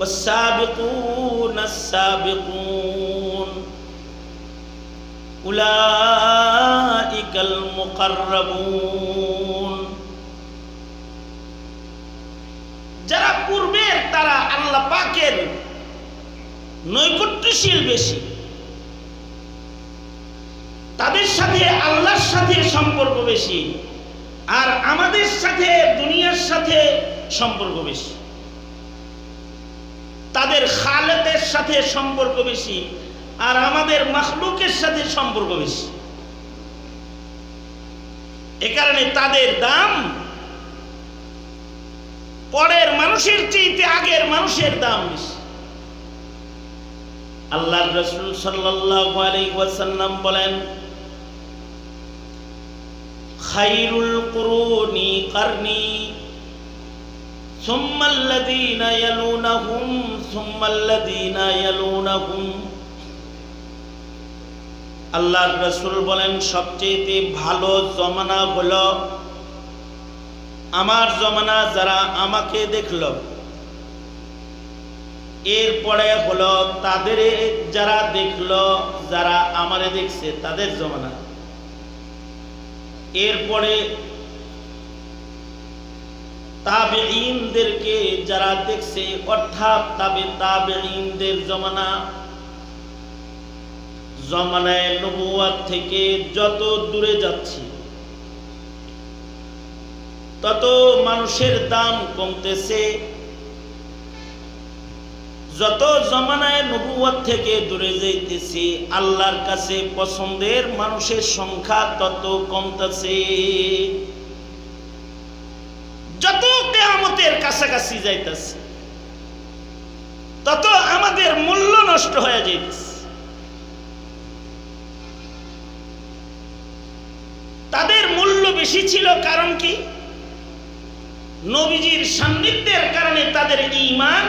والسابقون السابقون أولئك المقربون যারা পূর্বের তারা আল্লাহ পাকের নৈকট্যশীল বেশি তাদের সাথে আল্লাহর সাথে সম্পর্ক বেশি আর আমাদের সাথে দুনিয়ার সাথে সম্পর্ক বেশি তাদের খালেদের সাথে সম্পর্ক বেশি, আর আমাদের মখলুকের সাথে সম্পর্ক বেশি। এ কারণে তাদের দাম পরের মানুষের চেয়ে আগের মানুষের দাম বেশি। আল্লাহ রসুল সাল্লাম বলেন, খাইরুল কুরুনি কারনি সুম্মাল্লাদিনা ইয়ালুনাহুম ثم الذين يلونهم আল্লাহর রসুল বলেন সবচেয়ে ভালো জমানা হলো আমার জমানা যারা আমাকে দেখল এরপরে হলো তাদের যারা দেখলো যারা আমারে দেখছে তাদের জমানা এরপরে তাবেঈনদেরকে যারা দেখছে, অর্থাৎ তাবে তাবেঈনদের জমানা, জমানায় নবুয়াত থেকে যত দূরে যাচ্ছি, তত মানুষের দাম কমতেছে। যত জমানায় নবুয়াত থেকে দূরে যাইতেছি, আল্লাহর কাছে পছন্দের মানুষের সংখ্যা তত কমতেছে যত কেয়ামতের কাছাকাছি যাইতেছে, তত আমাদের মূল্য নষ্ট হয়ে যাইতেছে। তাদের মূল্য বেশি ছিল কারণ কি? নবীজির সান্নিধ্যের কারণে তাদের ঈমান,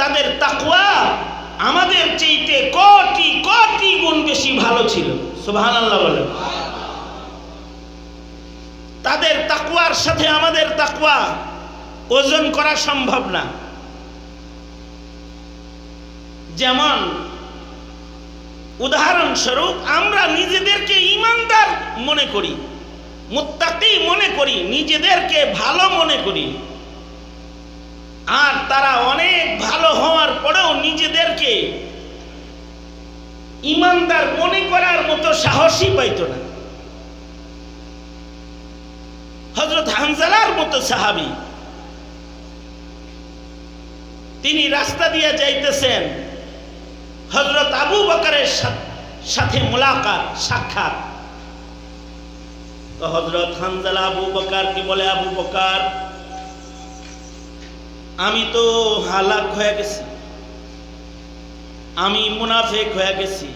তাদের তাকওয়া আমাদের চেয়েতে কোটি কোটি গুণ বেশি ভালো ছিল। সুবহানাল্লাহ বলেন তাদের তাকওয়ার সাথে আমাদের তাকওয়া ওজন করা সম্ভব না। যেমন, উদাহরণস্বরূপ আমরা নিজেদেরকে ইমানদার মনে করি, মুত্তাকি মনে করি, নিজেদেরকে ভালো মনে করি। আর তারা অনেক ভালো হওয়ার পরেও নিজেদেরকে ইমানদার মনে করার মতো সাহসী পাইত না। হজরত হানজালার মতো সাহাবি তিনি রাস্তা দিয়ে যাইতেছেন। হজরত আবু বকরের সাথে মোলাকাত, সাক্ষাৎ। তো হজরত হানজালা আবু বকার কি বলে আবু বকার? আমি তো হালাক হয়ে গেছি। আমি মুনাফেক হয়ে গেছি।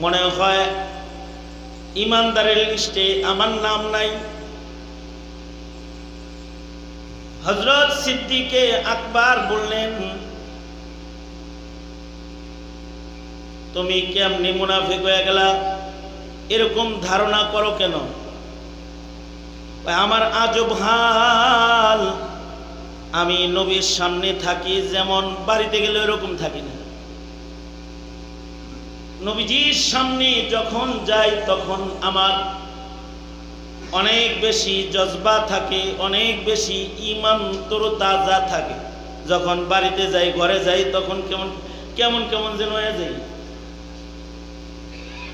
মনে হয় ইমানদারের লিস্টে আমার নাম নাই। হজরত সিদ্দিকে আকবার বললেন, তুমি কেমনি মুনাফিক হয়ে গেলা? এরকম ধারণা করো কেন? আমার আজব হাল। আমি নবীর সামনে থাকি, যেমন বাড়িতে গেলে এরকম থাকি না। নবীজির সামনে যখন যাই, তখন আমার অনেক বেশি জজবা থাকে, অনেক বেশি ইমান তাজা থাকে। যখন বাড়িতে যাই, ঘরে যাই, তখন কেমন কেমন কেমন যেন যাই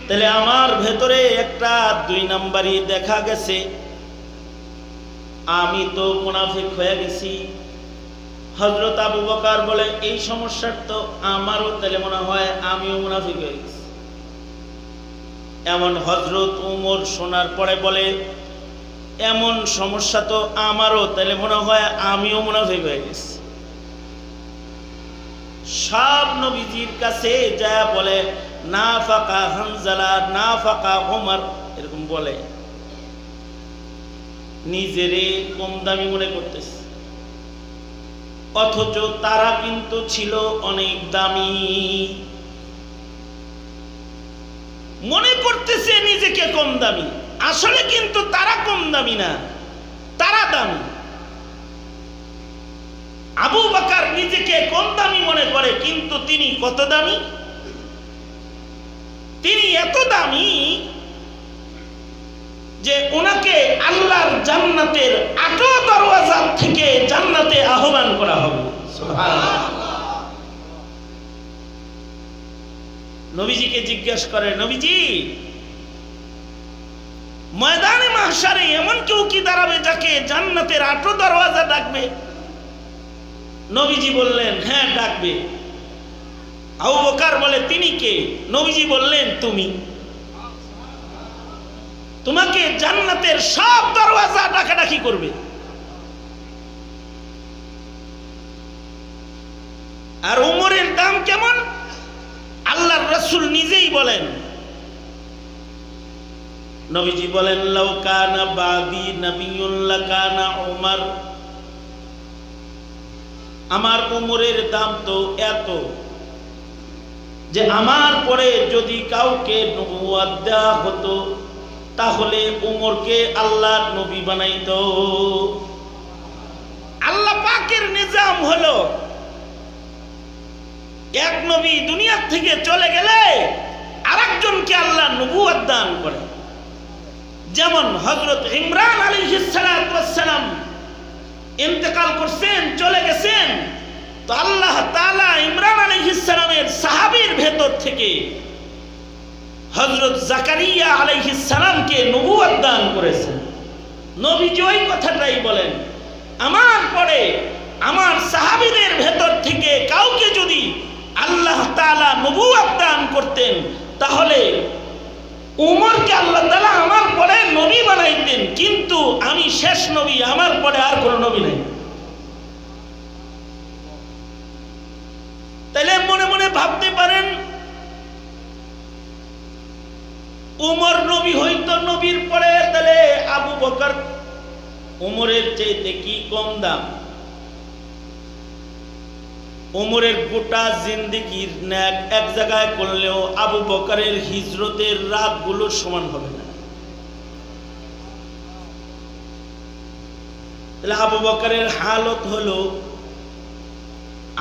তাহলে আমার ভেতরে একটা দুই নাম্বারই দেখা গেছে। আমি তো মুনাফিক হয়ে গেছি। হজরত আবু বকার বলে, এই সমস্যার তো আমারও তাহলে মনে হয় আমিও মুনাফিক হয়ে গেছি। এমন হজরত উমর শোনার পরে বলে এমন সমস্যা তো আমারও তাহলে মনে হয় আমিও মুনাফিক হয়ে গেছি। সব নবীজির কাছে যা বলে না ফাঁকা হানজালা না ফাঁকা ওমর এরকম বলে। নিজেরে কম দামি মনে করতেছে। অথচ তারা কিন্তু ছিল অনেক দামি। মনে করতেছে নিজেকে কম দামি। আসলে কিন্তু তারা কম দামি না, তারা দামি। আবু বাকার নিজেকে কম দামি মনে করে, কিন্তু তিনি কত দামি? তিনি এত দামি যে ওনাকে আল্লাহর জান্নাতের আটো দরওয়াজা থেকে জান্নাতে আহ্বান করা হবে। নবীজিকে জিজ্ঞেস করে, নবীজি ময়দানে মাহশারে এমন কেউ কি দাঁড়াবে যাকে জান্নাতের আটো দরওয়াজা ডাকবে? নবীজি বললেন হ্যাঁ ডাকবে। আউ বকার বলে, তিনি কে? নবীজি বললেন, তুমি। তোমাকে জান্নাতের সব দরওয়াজা ডাকাডাকি করবে। আর উমরের দাম কেমন? আল্লাহর রসুল নিজেই বলেন নবীজি বলেন লাউকানা বাদি নবিউল্লাহ কানা উমর। আমার উমরের দাম তো এত যে আমার পরে যদি কাউকে নবুয়াদ দেওয়া হতো, তাহলে উমরকে আল্লাহ নবী বানাইত। আল্লাহ পাকের নিজাম হলো, এক নবী দুনিয়ার থেকে চলে গেলে আরেকজনকে আল্লাহ নবুয়াদ দান করে। যেমন হজরত ইমরান আলী সালাম ইন্তেকাল করছেন, চলে গেছেন, তো আল্লাহ তালা ইমরান আলী ইসলামের সাহাবির ভেতর থেকে হজরত জাকারিয়া আলাইহিস সালামকে নবুয়াত দান করেছেন। নবীজি ওই কথাটাই বলেন, আমার পরে আমার সাহাবিদের ভেতর থেকে কাউকে যদি আল্লাহ তালা নবুয়াত দান করতেন, তাহলে উমরকে আল্লাহ তাআলা আমার পরে নবী বানাইতেন কিন্তু আমি শেষ নবী, আমার পরে আর কোনো নবী নাই। তাহলে মনে মনে ভাবতে পারেন, উমর নবী হইতো নবীর পরে তাহলে আবু বকর উমরের চাইতে কি কম দাম? উমরের গোটা জিন্দিগির ন্যাক এক জায়গায় করলেও আবু বকরের হিজরতের রাতগুলো সমান হবে না। তাহলে আবু বকরের হালত হলো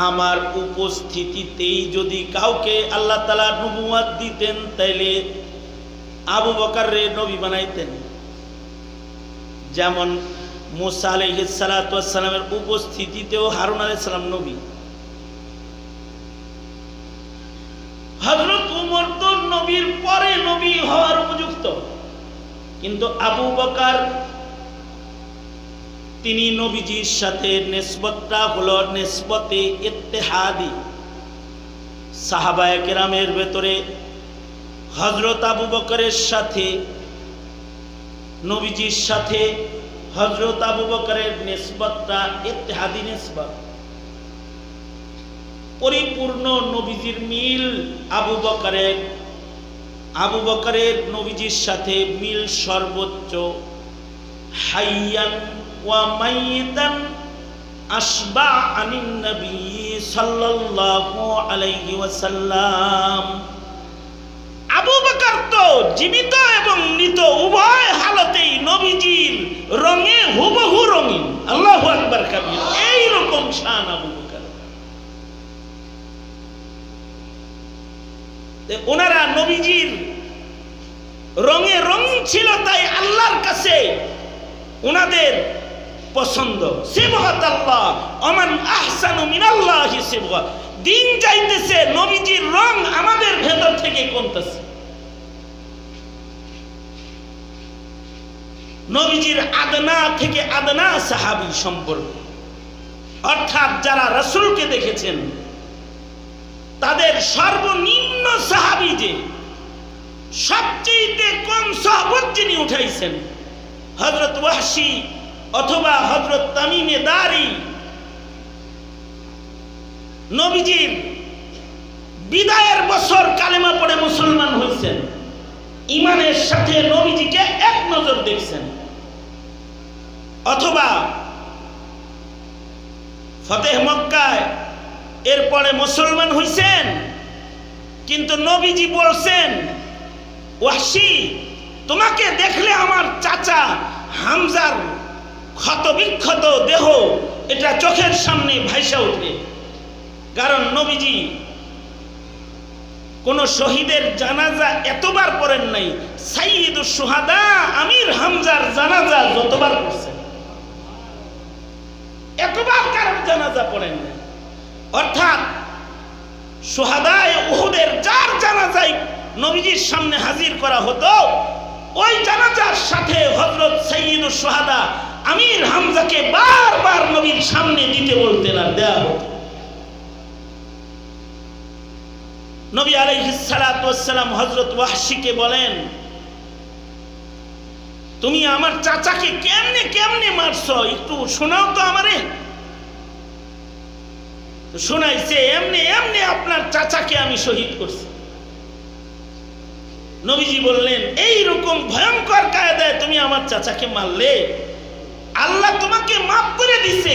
আমার উপস্থিতিতেই যদি কাউকে আল্লাহ তালা নবুয়াদ দিতেন তাইলে আবু বকার রে নবী বানাইতেন। যেমন মুসা আলহিসালামের উপস্থিতিতেও হারুন আলাইসালাম নবী। হজরত উমর তো নবীর পরে নবী হওয়ার উপযুক্ত। কিন্তু আবু বকার তিনি নবীজির সাথে নেসবতটা হলো নেসবতে ইত্তেহাদি। সাহাবায় কেরামের ভেতরে হজরত আবু বকরের সাথে, নবীজির সাথে হজরত আবু বকরের নেসবতটা ইত্তেহাদি নেসবত। পরিপূর্ণ নবীজির মিল আবু বকরের আবু বকরের নবীজির সাথে মিল সর্বোচ্চ, হাইয়ান মাইতান আসবা আনিন নবী সাল্লাল্লাহু আলাইহি ওয়াসাল্লাম। আবু বকর তো জীবিত এবং মৃত, উভয় হালতেই নবীজির রঙে হুবহু রঙিন। আল্লাহু আকবার কাবীর। এই রকম শান আবু বকর। ওনারা নবীজির রঙে রঙিন ছিল, তাই আল্লাহর কাছে ওনাদের পছন্দ। অমান দিন যাইতেছে, নবীজির রং আমাদের ভেতর থেকে কমতেছে। নবীজির আদনা থেকে আদনা সাহাবি সম্পর্ক। অর্থাৎ যারা রসুলকে দেখেছেন, তাদের সর্বনিম্ন সাহাবি যে, সবচেয়ে কম সহবত যিনি উঠাইছেন হজরত ওয়াহশি অথবা হজরত তামিমে দারি, নবীজির বিদায়ের বছর কালেমা পড়ে মুসলমান হয়েছেন। ইমানের সাথে নবীজিকে এক নজর দেখছেন। অথবা ফতেহ মক্কায় এরপরে মুসলমান হয়েছেন কিন্তু নবীজি বলছেন ওয়াসি তোমাকে দেখলে আমার চাচা হামজার ক্ষত বিক্ষত দেহ, এটা চোখের সামনে ভাইসা ওঠে কারণ নবীজি কোন শহীদের জানাজা এতবার করেন নাই সাইয়দুস সুহাদা আমির হামজার জানাজা যতবার করছেন এতবার কারোর জানাজা পড়েন নাই। অর্থাৎ সুহাদায় উহুদের যার জানাজাই নবীজির সামনে হাজির করা হতো, ওই জানাজার সাথে হজরত সৈয়দুস সুহাদা আমির হামজাকে বারবার নবীর সামনে দিতে বলতেন আর দেয়া হতো। নবী আলাইহিসসালাম হজরত ওয়াহশিকে বলেন, তুমি আমার চাচাকে কেমনে কেমনে মারছো? একটু শোনাও তো আমারে। শোনাইছে, এমনি এমনি আপনার চাচাকে আমি শহীদ করছি। নবীজি বললেন এই রকম ভয়ঙ্কর কায়দায় তুমি আমার চাচাকে মারলে? আল্লাহ তোমাকে মাফ করে দিছে